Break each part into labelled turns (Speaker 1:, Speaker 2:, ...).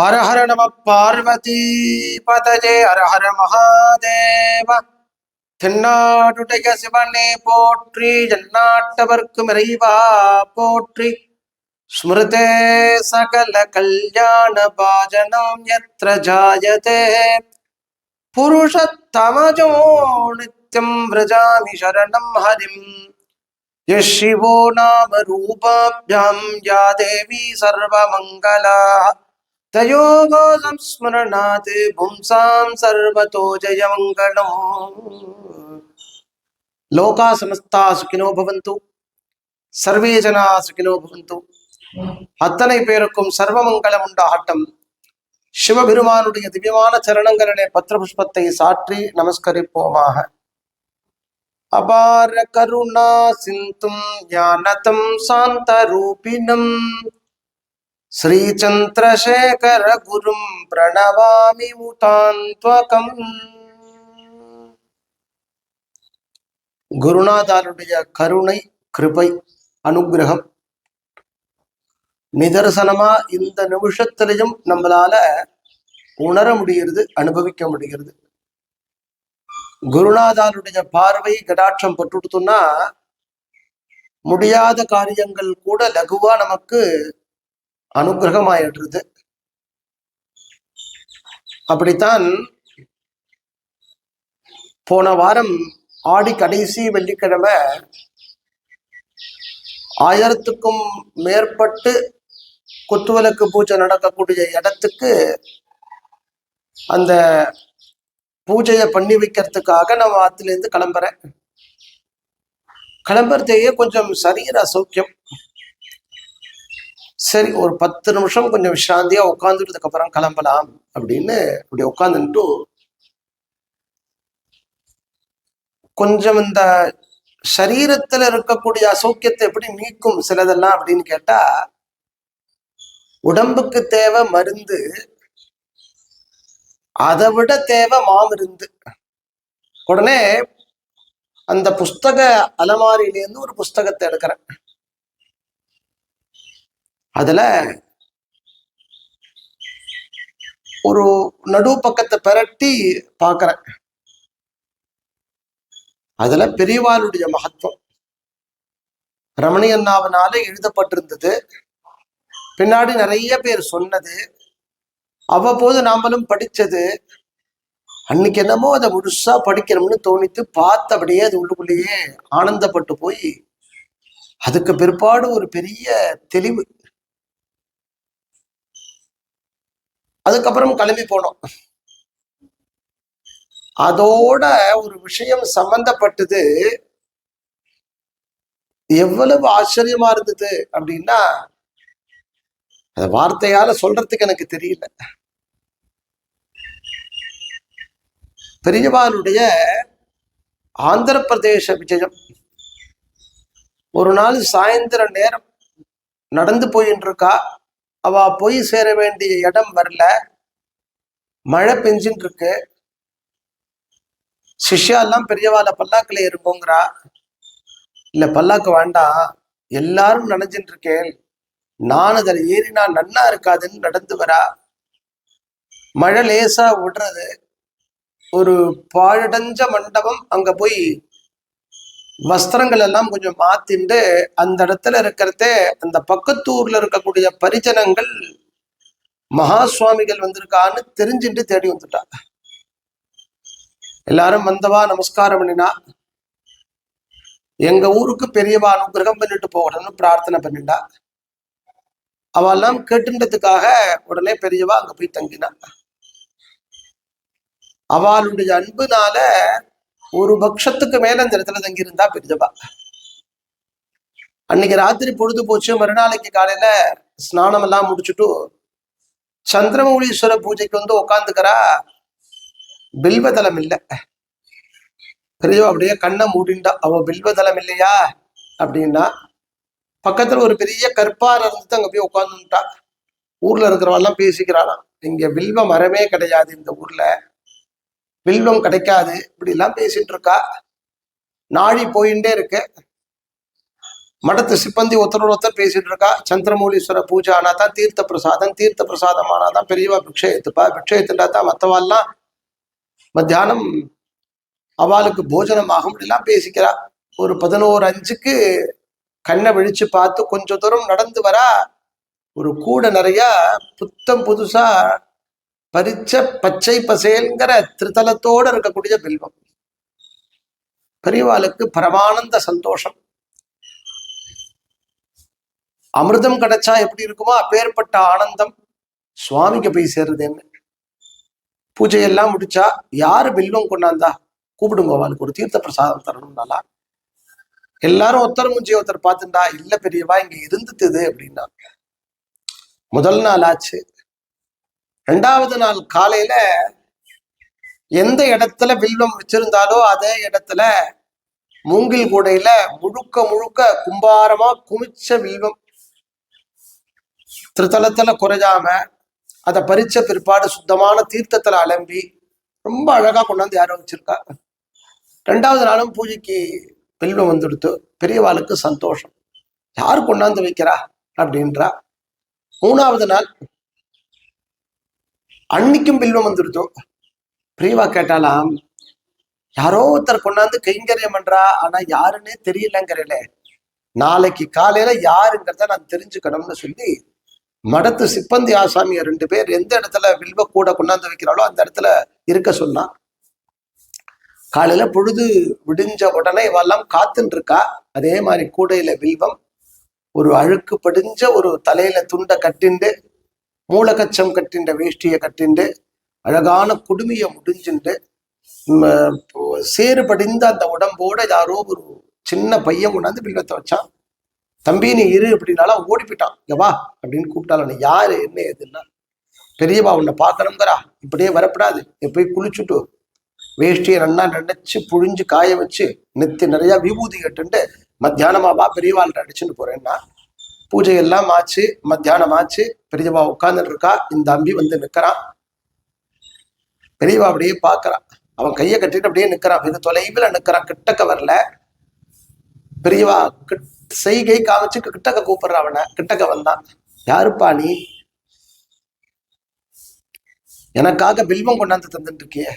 Speaker 1: ஹர ஹர நம பார்வதி பதஜே ஹர ஹர மகாதேவ தென்னாடுடைய சிவனே போற்றி ஜன்னாட்டவர்க்கும் இறைவா போற்றி. ஸ்மிருதே சகல கல்யாண பாஜனம் எத்திர ஜாயதே. புருஷத்தமஜோ நித்யம் விரஜாமி சரணம் ஹரிம். யஷிவோ நாம ரூபாபியாம் யா தேவி சர்வமங்கலா. தயோகோ சம்ஸ்மரணாத் பும்சாம் சர்வதோ ஜெயமங்கலம் லோகா சமஸ்தா சுகினோ பவந்து சர்வே ஜனா சுகினோ பவந்து அத்தனை பேருக்கும் சர்வமங்கலம் உண்டாகட்டும். சிவபெருமானுடைய திவ்யமான சரணங்களிலே பத்திரபுஷ்பத்தை சாற்றி நமஸ்கரிப்போமாக. அபார கருணா சிந்தும் ஞானதம் சாந்த ரூபினம் ஸ்ரீ சந்திரசேகர குரும் பிரணவாமி முதாந்த்வகம் குருநாதாருடைய கருணை கிருபை அனுகிரகம் நிதர்சனமா இந்த நிமிஷத்திலையும் நம்மளால உணர முடிகிறது அனுபவிக்க முடிகிறது. குருநாதாருடைய பார்வை கடாட்சம் பட்டுடுத்துன்னா முடியாத காரியங்கள் கூட லகுவா நமக்கு அனுகிரகமாயிடுறது. அப்படித்தான் போன வாரம் ஆடி கடைசி வெள்ளிக்கிழமை ஆயிரத்துக்கும் மேற்பட்டு குத்துவிளக்கு பூஜை நடக்கக்கூடிய இடத்துக்கு அந்த பூஜையை பண்ணி வைக்கிறதுக்காக நான் ஆத்துலேருந்து கிளம்புறேன். கிளம்புறதையே கொஞ்சம் சரீர அசௌக்கியம் சரி ஒரு பத்து நிமிஷம் கொஞ்சம் விசிராந்தியா உட்காந்துட்டதுக்கு அப்புறம் கிளம்பலாம் அப்படின்னு அப்படி உட்காந்துட்டு கொஞ்சம் இந்த சரீரத்துல இருக்கக்கூடிய அசௌக்கியத்தை எப்படி நீக்கும் சிலதெல்லாம் அப்படின்னு கேட்டா உடம்புக்கு தேவை மருந்து அதை விட தேவை மாமிருந்து. உடனே அந்த புஸ்தக அலமாரியிலேருந்து ஒரு புஸ்தகத்தை எடுக்கிறேன். அதுல ஒரு நடு பக்கத்தை பரட்டி பாக்குறேன் அதுல பெரியவாளுடைய மகத்துவம். ரமணியண்ணாவனால எழுதப்பட்டிருந்தது. பின்னாடி நிறைய பேர் சொன்னது. அவ்வப்போது நாமளும் படிச்சது. அன்னைக்கு என்னமோ அதை முழுசா படிக்கணும்னு தோணித்து பார்த்தபடியே அது உள்ளுக்குள்ளேயே ஆனந்தப்பட்டு போய் அதுக்கு பிற்பாடு ஒரு பெரிய தெளிவு. அதுக்கப்புறம் கிளம்பி போனோம். அதோட ஒரு விஷயம் சம்பந்தப்பட்டது. எவ்வளவு ஆச்சரியமா இருந்தது அப்படின்னா அந்த வார்த்தையால சொல்றதுக்கு எனக்கு தெரியல. பெரியவாளுடைய ஆந்திர பிரதேச விஜயம். ஒரு நாள் சாயந்தர நேரம் நடந்து போயின்னு இருக்கா? அவ போய் சேர வேண்டிய இடம் வரல. மழை பெஞ்சுட்டு இருக்கு சிஷ்யா எல்லாம் பெரியவாள பல்லாக்குல இருப்போங்கிறா இல்ல பல்லாக்கு வேண்டாம். எல்லாரும் நினைஞ்சிட்டு இருக்கேன் நான் அதில் ஏறினா நன்னா இருக்காதுன்னு நடந்து வரா. மழை லேசா விடுறது ஒரு பாழடைஞ்ச மண்டபம் அங்க போய் வஸ்திரங்கள் எல்லாம் கொஞ்சம் மாத்திண்டு அந்த இடத்துல இருக்கிறதே அந்த பக்கத்தூர்ல இருக்கக்கூடிய பரிஜனங்கள் மகா சுவாமிகள் வந்திருக்கான்னு தெரிஞ்சுட்டு தேடி வந்துட்டா எல்லாரும் வந்தவா நமஸ்காரம் பண்ணினா எங்க ஊருக்கு பெரியவா அனுகிரகம் பண்ணிட்டு போகணும்னு பிரார்த்தனை பண்ணிட்டா. அவெல்லாம் கேட்டுன்றதுக்காக உடனே பெரியவா அங்க போய் தங்கினா. அவளுடைய அன்புனால ஒரு பட்சத்துக்கு மேல அந்த இடத்துல தங்கியிருந்தா பெரிதவா அன்னைக்கு ராத்திரி பொழுது போச்சு. மறுநாளைக்கு காலையில ஸ்நானம் எல்லாம் முடிச்சுட்டு சந்திரமௌலீஸ்வர பூஜைக்கு வந்து உட்காந்துக்கிறா பில்வதலம் இல்லை பெரியவா அப்படியே கண்ணை மூடிண்டா. அவ பில்வதலம் இல்லையா அப்படின்னா பக்கத்துல ஒரு பெரிய கற்பார் இருந்துட்டு அங்க போய் உட்காந்துட்டா ஊர்ல இருக்கிறவெல்லாம் பேசிக்கிறாளாம். இங்க வில்வ மரமே கிடையாது இந்த ஊர்ல. வெல்வம் கிடைக்காது. இப்படி எல்லாம் பேசிட்டு இருக்கா நாழி போயிட்டே இருக்கு. மடத்து சிப்பந்தி ஒருத்தரோட ஒருத்தர் பேசிட்டு இருக்கா சந்திரமௌலீஸ்வர பூஜை ஆனா தான் தீர்த்த பிரசாதம் தீர்த்த பிரசாதம் ஆனா தான் பெரியவா பிக்ஷை ஏத்துப்பா. பிக்ஷை ஏத்துட்டா தான் மற்றவாள்லாம் மத்தியானம் அவளுக்கு போஜனம் ஆகும் இப்படிலாம் பேசிக்கிறா. ஒரு பதினோரு அஞ்சுக்கு கண்ணை விழிச்சு பார்த்து கொஞ்ச தூரம் நடந்து வரா. ஒரு கூட நிறைய புத்தம் புதுசா பறிச்ச பச்சை பசேல்ங்கிற திருத்தலத்தோட இருக்கக்கூடிய பில்வம் பெரியவாளுக்கு பரமானந்த சந்தோஷம். அமிர்தம் கிடைச்சா எப்படி இருக்குமோ அப்பேற்பட்ட ஆனந்தம். சுவாமிக்கு போய் சேர்றதுன்னு. பூஜையெல்லாம் முடிச்சா யாரு பில்வம் கொண்டாந்தா? கூப்பிடுங்க அவளுக்கு ஒரு தீர்த்த பிரசாதம் தரணும்னாலா எல்லாரும் ஒருத்தர் முஞ்சி ஒருத்தர் பார்த்துட்டா இல்ல பெரியவா இங்க இருந்துட்டுது அப்படின்னா. முதல் நாள் ஆச்சு. ரெண்டாவது நாள் காலையில எந்த இடத்துல வில்வம் வச்சிருந்தாலோ அதே இடத்துல மூங்கில் கூடையில முழுக்க முழுக்க கும்பாரமா குமிச்ச வில்வம் திருத்தலத்துல குறையாம அதை பறிச்ச பிற்பாடு சுத்தமான தீர்த்தத்துல அலம்பி ரொம்ப அழகா கொண்டாந்து யாரும் வச்சிருக்கா. ரெண்டாவது நாளும் பூஜைக்கு வில்வம் வந்துடுத்து பெரியவாளுக்கு சந்தோஷம். யார் கொண்டாந்து வைக்கிறா? அப்படின்றா. மூணாவது நாள் அன்னைக்கும் பில்வம் வந்துடுத்து பிரியவா கேட்டாலாம் யாரோ ஒருத்தர் கொண்டாந்து கைங்கரியம் பண்றா? ஆனா யாருன்னே தெரியலங்கிறல. நாளைக்கு காலையில யாருங்கிறத நான் தெரிஞ்சுக்கணும்னு சொல்லி மடத்து சிப்பந்தி ஆசாமிய ரெண்டு பேர் எந்த இடத்துல வில்வ கூட கொண்டாந்து வைக்கிறாளோ அந்த இடத்துல இருக்க சொன்னான். காலையில பொழுது விடிஞ்ச உடனே இவெல்லாம் காத்துன்னு இருக்கா அதே மாதிரி கூடையில வில்வம் ஒரு அழுக்கு படிஞ்ச ஒரு தலையில துண்டை கட்டிண்டு மூலகச்சம் கட்டின்ற வேஷ்டியை கட்டிண்டு அழகான குடுமையை முடிஞ்சுண்டு சேறுபடிந்த சேறு அந்த உடம்போட யாரோ ஒரு சின்ன பையன் கொண்டாந்து பில்வத்தை வச்சான். தம்பி நீ இரு அப்படின்னாலும் ஓடி போயிட்டான் இங்க வா அப்படின்னு கூப்பிட்டாலும் யாரு என்ன ஏதுன்னா? பெரியவா உன்னை பார்க்கணுங்கிறா இப்படியே வரப்படாது. நீ போய் குளிச்சுட்டு வேஷ்டியை நல்லா நினைச்சு புழிஞ்சு காய வச்சு நெத்தி நிறைய விபூதி கட்டுண்டு மத்தியானமா வா பெரியவாள்கிட்ட அடிச்சுட்டு போறேன்னா. பூஜை எல்லாம் ஆச்சு மத்தியானம் ஆச்சு. பெரியவா உட்கார்ந்துட்டு இருக்கா இந்த அம்பி வந்து நிக்கிறான் பெரியவா அப்படியே பாக்குறான் அவன் கையை கட்டிட்டு அப்படியே நிக்கிறான் வெகு தொலைவில் நிக்கிறான் கிட்டக்க வரல. பெரியவா கிட்- செய்கை காமிச்சு கிட்டக்க கூப்பிடுற அவனை. கிட்டக்க வந்தான். யாருப்பா நீ? எனக்காக பில்வம் கொண்டாந்து தந்துட்டு இருக்கியே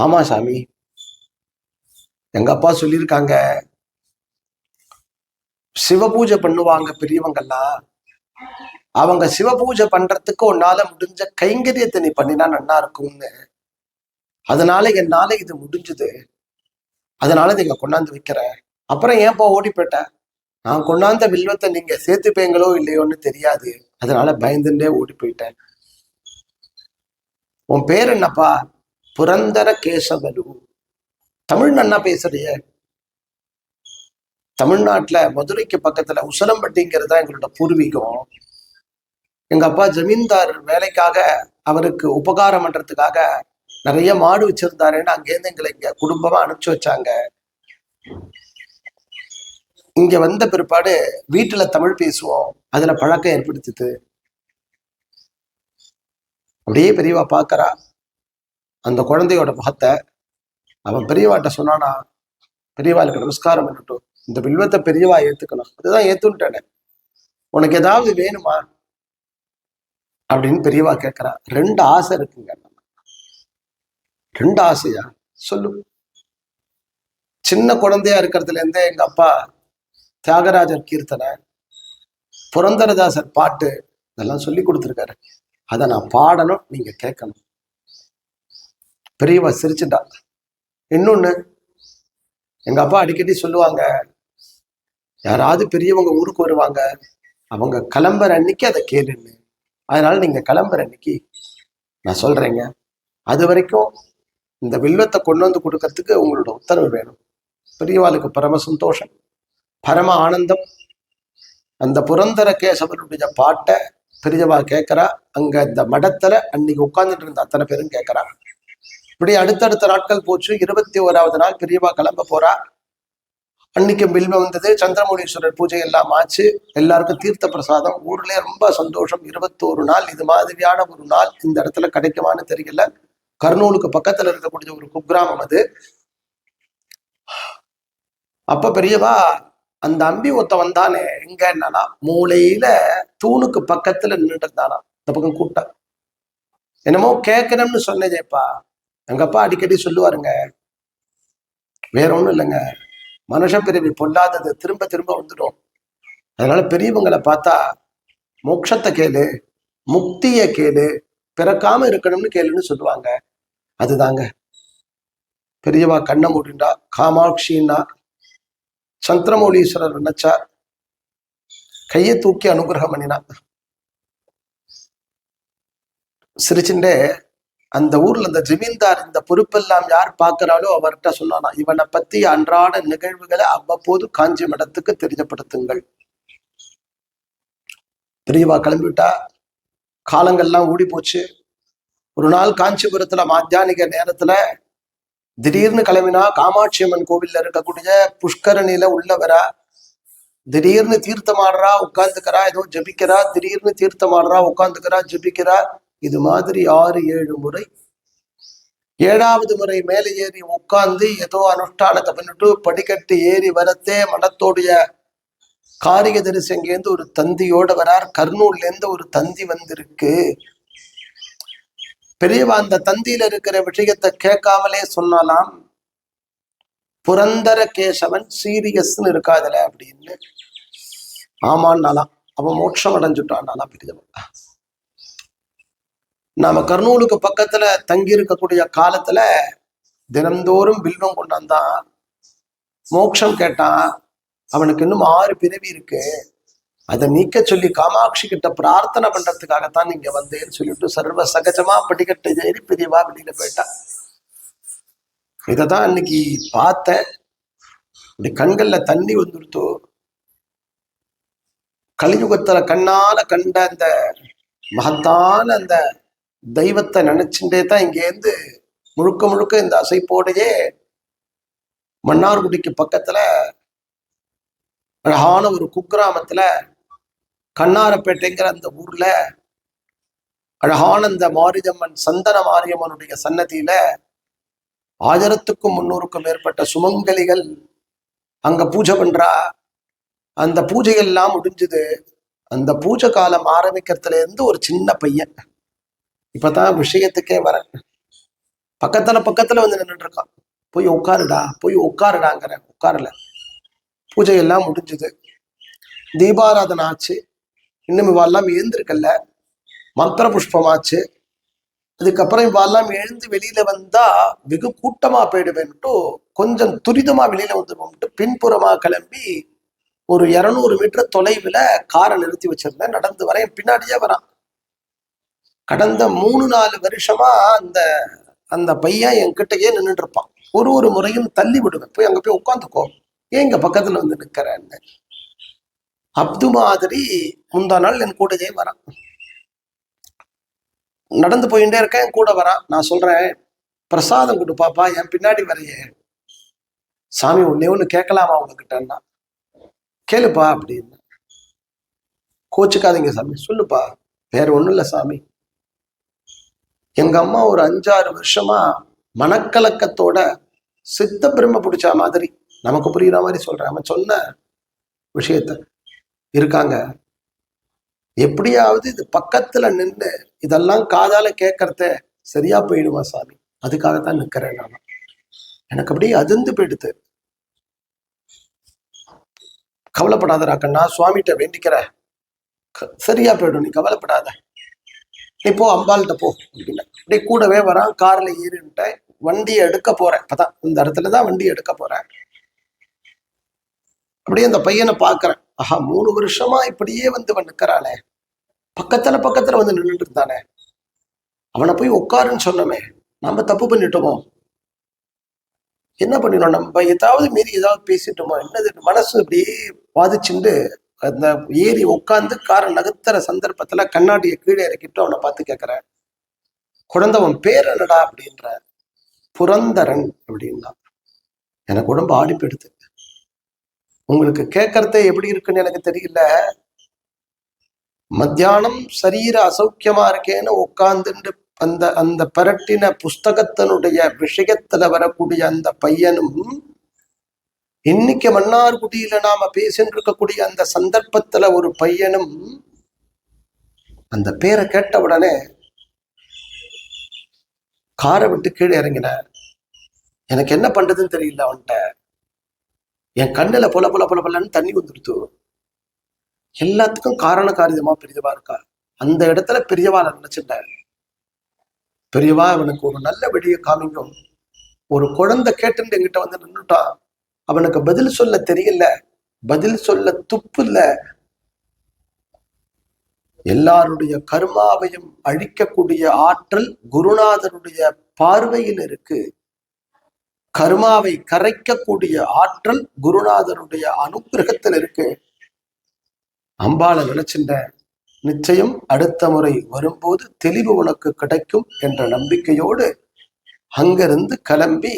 Speaker 1: ஆமா சாமி. எங்க அப்பா சொல்லியிருக்காங்க. சிவ பூஜை பண்ணுவாங்க பெரியவங்கெல்லாம் அவங்க சிவ பூஜை பண்றதுக்கு உன்னால முடிஞ்ச கைங்கரியத்தை நீ பண்ணினா நன்னா இருக்கும்னு. அதனால என்னால இது முடிஞ்சது. அதனால நீங்க கொண்டாந்து வைக்கிறேன் அப்புறம் ஏன்பா ஓடி போயிட்ட? நான் கொண்டாந்த வில்வத்தை நீங்க சேர்த்துப்பீங்களோ இல்லையோன்னு தெரியாது. அதனால பயந்துட்டே ஓடி போயிட்டேன். உன் பேர் என்னப்பா? புரந்தர கேசவலு தமிழ் நன்னா பேசுறிய? தமிழ்நாட்டுல மதுரைக்கு பக்கத்துல உசலம்பட்டிங்கிறது தான் எங்களோட பூர்வீகம். எங்க அப்பா ஜமீன்தார் வேலைக்காக அவருக்கு உபகாரம் பண்றதுக்காக நிறைய மாடு வச்சிருந்தாருன்னு அங்கேருந்து எங்களை இங்க குடும்பமா அனுப்பிச்சு வச்சாங்க. இங்க வந்த பிற்பாடு வீட்டுல தமிழ் பேசுவோம். அதுல பழக்கம் ஏற்படுத்துது. அப்படியே பெரியவா பார்க்கறா அந்த குழந்தையோட முகத்தை அவன் பெரியவாட்ட சொன்னானா பெரியவாளுக்கு நமஸ்காரம் பண்ணட்டும். இந்த பில்வத்தை பெரியவா ஏத்துக்கணும். அதுதான் ஏத்துன்ட்டானே. உனக்கு ஏதாவது வேணுமா? அப்படின்னு பெரியவா கேட்கிறா. ரெண்டு ஆசை இருக்குங்க. ரெண்டு ஆசையா? சொல்லு. சின்ன குழந்தையா இருக்கிறதுல இருந்தே எங்க அப்பா தியாகராஜர் கீர்த்தனை புரந்தரதாசர் பாட்டு இதெல்லாம் சொல்லி கொடுத்துருக்காரு. அதை நான் பாடணும் நீங்க கேட்கணும். பெரியவா சிரிச்சுட்டா. இன்னொன்னு எங்க அப்பா அடிக்கடி சொல்லுவாங்க யாராவது பெரியவங்க ஊருக்கு வருவாங்க அவங்க கிளம்புற அன்னைக்கு அதை கேளுன்னு. அதனால நீங்க கிளம்புற அன்னைக்கு நான் சொல்றேங்க. அது வரைக்கும் இந்த வில்வத்தை கொண்டு வந்து கொடுக்கறதுக்கு உங்களோட உத்தரவு வேணும். பெரியவாளுக்கு பரம சந்தோஷம் பரம ஆனந்தம். அந்த புரந்தர கேசவனுடைய பாட்டை பெரியவா கேட்கறா. அங்க இந்த மடத்துல அன்னைக்கு உட்கார்ந்துட்டு இருந்த அத்தனை பேரும் கேட்கறா. இப்படி அடுத்தடுத்த நாட்கள் போச்சு. இருபத்தி ஓராவது நாள் பெரியவா கிளம்ப போறா. அன்னைக்கு பில்வம் வந்தது சந்திரமௌலீஸ்வரர் பூஜை எல்லாம் ஆச்சு. எல்லாருக்கும் தீர்த்த பிரசாதம். ஊர்லயே ரொம்ப சந்தோஷம். இருபத்தோரு நாள். இது மாதிரியான ஒரு நாள் இந்த இடத்துல கிடைக்குமான்னு தெரியல. கர்னூலுக்கு பக்கத்துல இருக்கக்கூடிய ஒரு குக்கிராமம் அது. அப்ப பெரியவா அந்த அம்பி ஒத்த வந்தானே எங்கன்னா மூளையில தூணுக்கு பக்கத்துல நின்றுட்டு இருந்தானா. இந்த பக்கம் கூட்டம் என்னமோ கேட்கணும்னு சொன்னதேப்பா எங்கப்பா அடிக்கடி சொல்லுவாருங்க. வேற ஒண்ணும் இல்லைங்க. மனுஷப்பிரிவு பிறவி பொல்லாதது. திரும்ப திரும்ப வந்துடும். அதனால பெரியவங்களை பார்த்தா மோட்சத்தை கேளு முக்திய கேளு பிறக்காம இருக்கணும்னு கேளுன்னு சொல்லுவாங்க. அதுதாங்க. பெரியவா கண்ணை மூடிண்டா காமாட்சின்னா சந்திரமௌலீஸ்வரர் நினைச்சா கையை தூக்கி அனுகிரகம் பண்ணினா. சிரிச்சுட்டே அந்த ஊர்ல அந்த ஜமீன்தார் இந்த பொறுப்பெல்லாம் யார் பார்க்கிறாளோ அவர்கிட்ட சொன்னானா இவனை பத்தி அன்றாட நிகழ்வுகளை அவ்வப்போது காஞ்சி மடத்துக்கு தெரியப்படுத்துங்கள். பெரியவா கிளம்பிவிட்டா? காலங்கள்லாம் ஓடி போச்சு. ஒரு நாள் காஞ்சிபுரத்துல மாத்தியானிக நேரத்துல திடீர்னு கிளம்பினா காமாட்சி அம்மன் கோவில்ல இருக்கக்கூடிய புஷ்கரணியில உள்ளவரா திடீர்னு தீர்த்தமாடுறா உட்காந்துக்கிறா ஏதோ ஜபிக்கிறா. திடீர்னு தீர்த்தமாடுறா உட்காந்துக்கிறா ஜபிக்கிறா. இது மாதிரி ஆறு ஏழு முறை ஏழாவது முறை மேலே ஏறி உட்கார்ந்து ஏதோ அனுஷ்டானத்தை பண்ணிட்டு படிக்கட்டு ஏறி வரத்தே மடத்தோடைய காரிய தரிசங்கேந்து ஒரு தந்தியோட வரார். கர்னூல்ல இருந்து ஒரு தந்தி வந்திருக்கு. பெரியவா அந்த தந்தியில இருக்கிற விஷயத்தை கேட்காமலே சொன்னாலாம். புரந்தர கேசவன் சீரியஸ்ன்னு இருக்காதுல அப்படின்னு. ஆமான்னாலாம். அவன் மோட்சம் அடைஞ்சுட்டான்னாலாம் பெரியவன். நாம கர்னூலுக்கு பக்கத்துல தங்கி இருக்கக்கூடிய காலத்துல தினந்தோறும் பில்வம் கொண்டாந்தான் மோட்சம் கேட்டான். அவனுக்கு இன்னும் ஆறு பிறவி இருக்கு. அதை நீக்க சொல்லி காமாட்சி கிட்ட பிரார்த்தனை பண்றதுக்காகத்தான் நீங்க வந்தேன்னு சொல்லிட்டு சர்வ சகஜமா படிக்கட்டை ஏறி பிரிவா வெளியில போயிட்டான். இததான் அன்னைக்கு பார்த்தேன். இப்படி கண்கள்ல தண்ணி வந்துருத்தோ. கலியுகத்துல கண்ணால கண்ட அந்த மகத்தான அந்த தெய்வத்தை நினைச்சுட்டே தான் இங்கேருந்து முழுக்க முழுக்க இந்த அசைப்போடையே மன்னார்குடிக்கு பக்கத்துல அழகான ஒரு குக்கிராமத்துல கண்ணாரப்பேட்டைங்கிற அந்த ஊர்ல அழகான இந்த மாரியம்மன் சந்தன மாரியம்மனுடைய சன்னதியில ஆயிரத்துக்கும் முன்னூறுக்கும் மேற்பட்ட சுமங்கலிகள் அங்க பூஜை பண்றா. அந்த பூஜைகள் எல்லாம் முடிஞ்சுது. அந்த பூஜை காலம் ஆரம்பிக்கிறதுல இருந்து ஒரு சின்ன பையன். இப்பதான் விஷயத்துக்கே வரேன் பக்கத்துல பக்கத்துல வந்து நின்றுட்டு இருக்கான். போய் உட்காருடா போய் உட்காருடாங்கிற உட்காரல. பூஜை எல்லாம் முடிஞ்சது. தீபாராதனை ஆச்சு. இன்னும் இவாள்லாம் எழுந்திருக்கல்ல மந்திர புஷ்பமாச்சு அதுக்கப்புறம் இவாள்லாம் எழுந்து வெளியில வந்தா வெகு கூட்டமா போயிடுவேன்ட்டு கொஞ்சம் துரிதமா வெளியில வந்துடுவோம்ட்டு பின்புறமா கிளம்பி ஒரு இருநூறு மீட்டர் தொலைவுல காரை நிறுத்தி வச்சிருந்தேன். நடந்து வரேன் பின்னாடியே வரான். கடந்த மூணு நாலு வருஷமா அந்த அந்த பையன் என்கிட்டயே நின்றுட்டு இருப்பான் ஒரு ஒரு முறையும் தள்ளி விடுவேன். போய் அங்க போய் உட்காந்துக்கோ ஏன் இங்க பக்கத்துல வந்து நிக்கிறேன்னு. அப்து மாதிரி முந்தா நாள் என் கூடயே வரான். நடந்து போயிட்டே இருக்கேன் என் கூட வரான். நான் சொல்றேன் பிரசாதம் கொடு பாப்பா என் பின்னாடி வரையே. சாமி ஒன்னே ஒண்ணு கேட்கலாமா உங்ககிட்டன்னா? கேளுப்பா அப்படின்னு. கோச்சுக்காதீங்க சாமி. சொல்லுப்பா. வேற ஒண்ணும் இல்லை சாமி. எங்க அம்மா ஒரு அஞ்சாறு வருஷமா மனக்கலக்கத்தோட சித்த பிரம்ம பிடிச்ச மாதிரி நமக்கு புரியுற மாதிரி சொல்றேன். அவன் சொன்ன விஷயத்த இருக்காங்க. எப்படியாவது இது பக்கத்துல நின்று இதெல்லாம் காதால கேட்கறத சரியா போயிடுமா சாமி? அதுக்காகத்தான் நிக்கிறேன் நான். எனக்கு அப்படியே அதிர்ந்து போயிடுது. கவலைப்படாதரா கண்ணா சுவாமிகிட்ட வேண்டிக்கிற சரியா போயிடும் நீ கவலைப்படாத. நீ போ அம்பாள்கிட்ட போ அப்படின்னா. அப்படியே கூடவே வரான் கார்ல ஏறின்ட்டேன் வண்டியை எடுக்க போறேன். அதான் இந்த இடத்துல தான் வண்டி எடுக்க போறேன். அப்படியே அந்த பையனை பார்க்கறேன். ஆஹா மூணு வருஷமா இப்படியே வந்து அவன் நிக்கிறானே. பக்கத்துல பக்கத்துல வந்து நின்றுட்டு இருந்தானே. அவனை போய் உட்காருன்னு சொன்னோமே நம்ம தப்பு பண்ணிட்டோமோ? என்ன பண்ணிடணும் நம்ம? ஏதாவது மீறி ஏதாவது பேசிட்டோமோ? என்னது? மனசு அப்படியே பாதிச்சுண்டு அந்த ஏறி உட்காந்து காரை நகர்த்துற சந்தர்ப்பத்துல கண்ணாடியை கீழே இறக்கிட்டு அவனை பார்த்து கேட்கிறேன் குழந்தவன் பேர் என்னடா அப்படின்ற புரந்தரன் அப்படின்னா. எனக்கு உடம்பு ஆடி போயிடுது உங்களுக்கு கேட்கறதே எப்படி இருக்குன்னு எனக்கு தெரியல. மத்தியானம் சரீர அசௌக்கியமா இருக்கேன்னு உட்கார்ந்துட்டு அந்த அந்த பரட்டின புஸ்தகத்தினுடைய விஷயத்துல வரக்கூடிய அந்த பையனும் இன்னைக்கு மன்னார்குடியில நாம பேசிட்டு இருக்கக்கூடிய அந்த சந்தர்ப்பத்துல ஒரு பையனும் அந்த பேரை கேட்ட உடனே காரை விட்டு கீழே இறங்கின எனக்கு என்ன பண்றதுன்னு தெரியல அவன்கிட்ட. என் கண்ணுல பொல பொல பொல பொலன்னு தண்ணி வந்துடுத்து. எல்லாத்துக்கும் காரண காரியமா பெரியவா இருக்கா? அந்த இடத்துல பெரியவா நான் நினைச்சிட்டேன். பெரியவா அவனுக்கு ஒரு நல்ல வழியை காமிக்கும். ஒரு குழந்தை கேட்டுன்னு எங்கிட்ட வந்து நின்னுட்டான். அவனுக்கு பதில் சொல்ல தெரியல பதில் சொல்ல துப்பு இல்ல. எல்லாருடைய கர்மாவையும் அழிக்கக்கூடிய ஆற்றல் குருநாதனுடைய பார்வையில் இருக்கு. கர்மாவை கரைக்கக்கூடிய ஆற்றல் குருநாதருடைய அனுகிரகத்தில் இருக்கு. அம்பாளை நினைச்சின்ற நிச்சயம் அடுத்த முறை வரும்போது தெளிவு உனக்கு கிடைக்கும் என்ற நம்பிக்கையோடு அங்கிருந்து கிளம்பி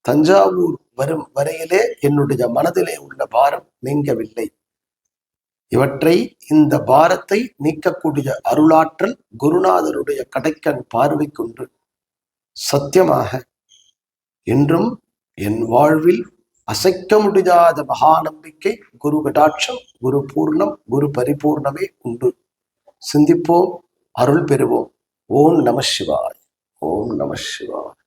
Speaker 1: தஞ்சாவூர் வரும் வரையிலே என்னுடைய மனதிலே உள்ள பாரம் நீங்கவில்லை. இவற்றை இந்த பாரத்தை நீக்கக்கூடிய அருளாற்றல் குருநாதருடைய கடைக்கண் பார்வை கொண்டு சத்தியமாக இன்றும் என் வாழ்வில் அசைக்க முடியாத மகா நம்பிக்கை குரு கடாட்சம் குரு பூர்ணம் குரு பரிபூர்ணமே உண்டு. சிந்திப்போம் அருள் பெறுவோம். ஓம் நம சிவாய். ஓம் நம சிவாய்.